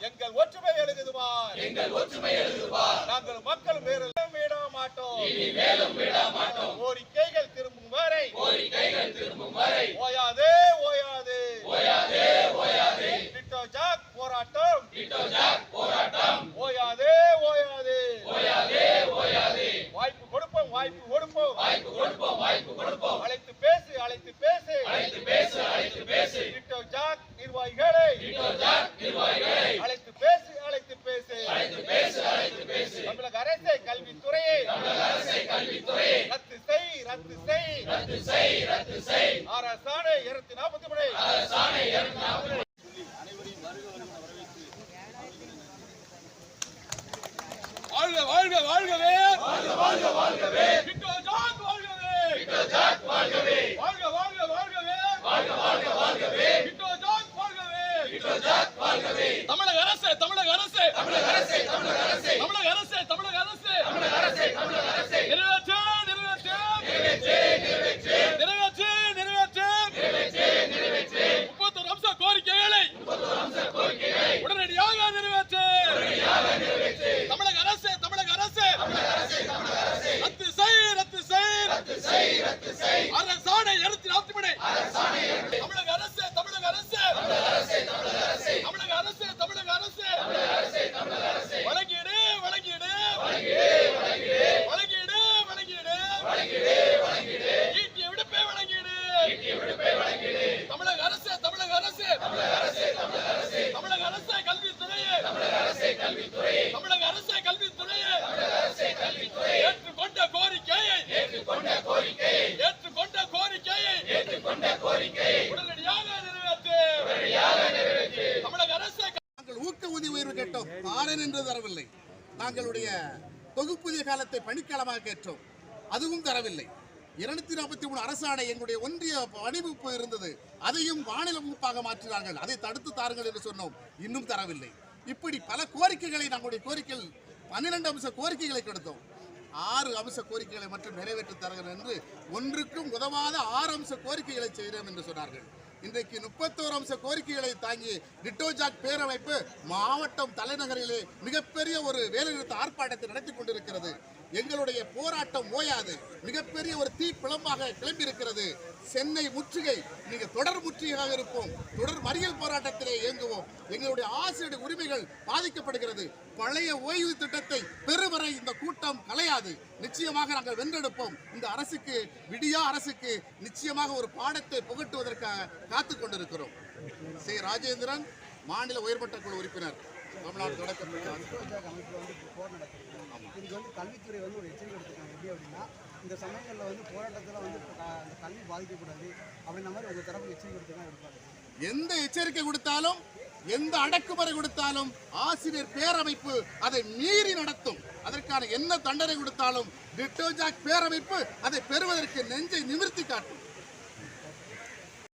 எங்கள் ஒற்றுமை எழுதுவார். எங்கள் ஒற்றுமை எழுதுவார். நாங்கள் மக்கள் வேறு விட கோரிக்கைகள் திரும்பும் வரை. கோரிக்கைகள் திரும்பும் போராட்டம். டிட்டோ ஜாக் வாய்ப்பு கொடுப்போம் வாய்ப்பு கொடுப்போம். வாய்ப்பு கொடுப்போம். ரத்து செய். ரத்து செய் ரத்து செய். அரசாணை இருநூத்தி நாற்பத்தி மூணு. அரசாணை இருநூத்தி நாற்பத்தி வாழ்க வாழ்க வாழ்கவே. வாழ்க வாழ்க வாழ்கவே. தமிழக அரசு கல்வித்துறையே ஏற்றுக்கொண்ட கோரிக்கையை ஏற்றுக்கொண்ட கோரிக்கையை ஏற்றுக்கொண்ட கோரிக்கையை ஏற்றுக்கொண்ட கோரிக்கையை உடனடியாக நிறைவேற்று. உடனடியாக நிறைவேற்று. தமிழக அரசு நாங்கள் ஊக்க ஊதிய உயர்வு கேட்டோம். ஆறன் என்று தரவில்லை. நாங்களுடைய தொகுப்பூதிய காலத்தை பணிக்காலமாக கேட்டோம். அதுவும் தரவில்லை. இருநூத்தி நாற்பத்தி மூணு அரசாணை எங்களுடைய ஒன்றிய பணிவகுப்பு இருந்தது. அதையும் மாநில வகுப்பாக மாற்றினார்கள். அதை தடுத்து தாருங்கள் என்று சொன்னோம். இன்னும் தரவில்லை. இப்படி பல கோரிக்கைகளை நம்முடைய கோரிக்கைகள் பன்னிரண்டு அம்ச கோரிக்கைகளை கொடுத்தோம். ஆறு அம்ச கோரிக்கைகளை மட்டும் நிறைவேற்றி தருகிறோம் என்று ஒன்றுக்கும் உதவாத ஆறு அம்ச கோரிக்கைகளை செய்கிறோம் என்று சொன்னார்கள். இன்றைக்கு முப்பத்தோரு அம்ச கோரிக்கைகளை தாங்கி டிட்டோஜாக் பேரமைப்பு மாவட்டம் தலைநகரிலே மிகப்பெரிய ஒரு வேலைநிறுத்த ஆர்ப்பாட்டத்தை நடத்தி கொண்டிருக்கிறது. எங்களுடைய போராட்டம் ஓயாது. மிகப்பெரிய ஒரு தீ பிளம்பாக கிளம்பி இருக்கிறது சென்னை முற்றுகை நீங்க தொடர் முற்றுகையாக இருப்போம். தொடர் மறியல் போராட்டத்திலே இயங்குவோம். எங்களுடைய ஆசிரியர் உரிமைகள் பாதிக்கப்படுகிறது. பழைய ஓய்வு திட்டத்தை பெறுவரை இந்த கூட்டம் கலையாது. நிச்சயமாக நாங்கள் வென்றெடுப்போம். இந்த அரசுக்கு விடியா அரசுக்கு நிச்சயமாக ஒரு பாடத்தை புகட்டுவதற்காக காத்து கொண்டிருக்கிறோம். சி ராஜேந்திரன் மாநில உயர்மட்ட குழு உறுப்பினர் தமிழ்நாடு தொடக்க இது வந்து கல்வித்துறை வந்து ஒரு எச்சரிக்கை எடுத்துக்காங்க எப்படி அப்படின்னா இந்த சமயங்களில் வந்து போராட்டத்தில் வந்து அந்த கல்வி பாதிக்கக்கூடாது அப்படின்ற மாதிரி உங்கள் தரப்பு எச்சரிக்கை எடுத்துக்கலாம் இருப்பாங்க எந்த எச்சரிக்கை கொடுத்தாலும் எந்த அடக்குமுறை கொடுத்தாலும் ஆசிரியர் பேரமைப்பு அதை மீறி நடத்தும். அதற்கான என்ன தண்டனை கொடுத்தாலும் டிட்டோஜாக் பேரமைப்பு அதை பெறுவதற்கு நெஞ்சை நிமிர்த்தி காட்டும்.